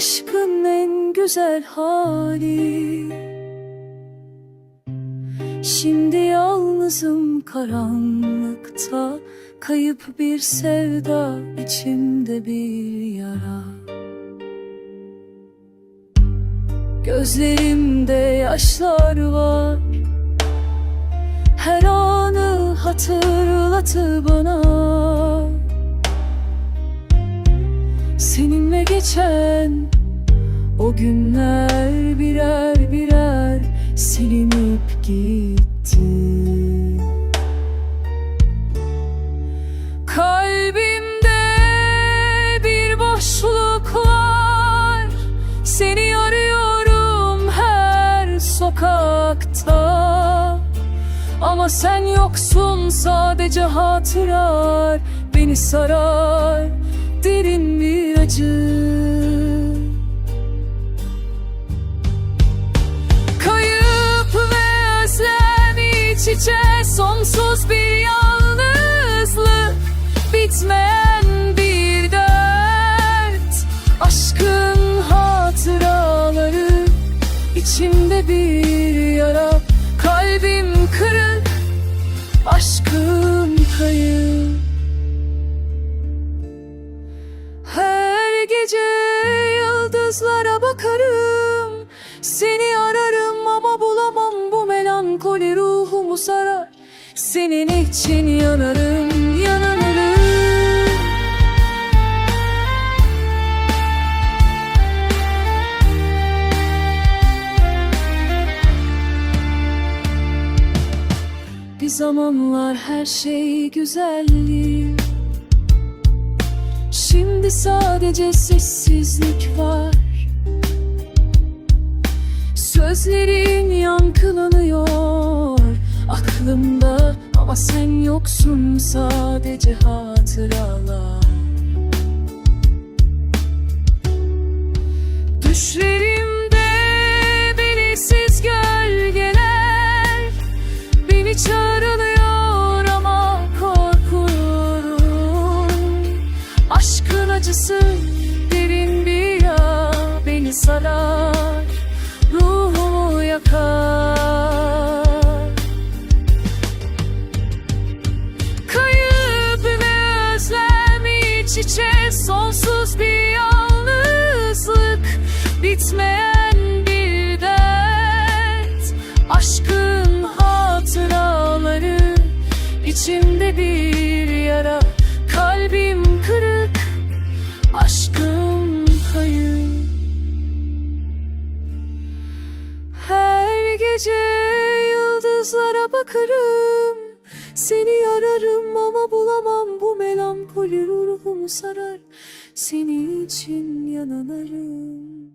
Aşkın en güzel hali. Şimdi yalnızım karanlıkta Kayıp bir sevda içimde bir yara. Gözlerimde yaşlar var. Her anı hatırlatır bana Seninle geçen o günler birer birer silinip gitti. Kalbimde bir boşluk var. Seni arıyorum her sokakta. Ama sen yoksun sadece hatırar Beni sarar içe Sonsuz bir yalnızlık Bitmeyen bir dert. Aşkın hatıraları içimde bir yara Kalbim kırık Aşkım kayıp Her gece yıldızlara bakarım Seni ararım ama bulamam bu melankoli ruhumu sarar. Senin için yanarım yanarım. Bir zamanlar her şey güzeldi. Şimdi sadece sessizlik var. Sözlerin yankılanıyor aklımda Ama sen yoksun sadece hatıralar. Düşlerimde belirsiz gölgeler Beni çağrılıyor ama korkuyorum. Aşkın acısı derin bir yağ Beni sarar, Sonsuz bir yalnızlık Bitmeyen bir dert. Aşkın hatıraları içimde bir yara. Kalbim kırık Aşkım kayıp Her gece yıldızlara bakarım Seni ararım ama bulamam. Bu melankoli ruhumu sarar. Senin için yanarım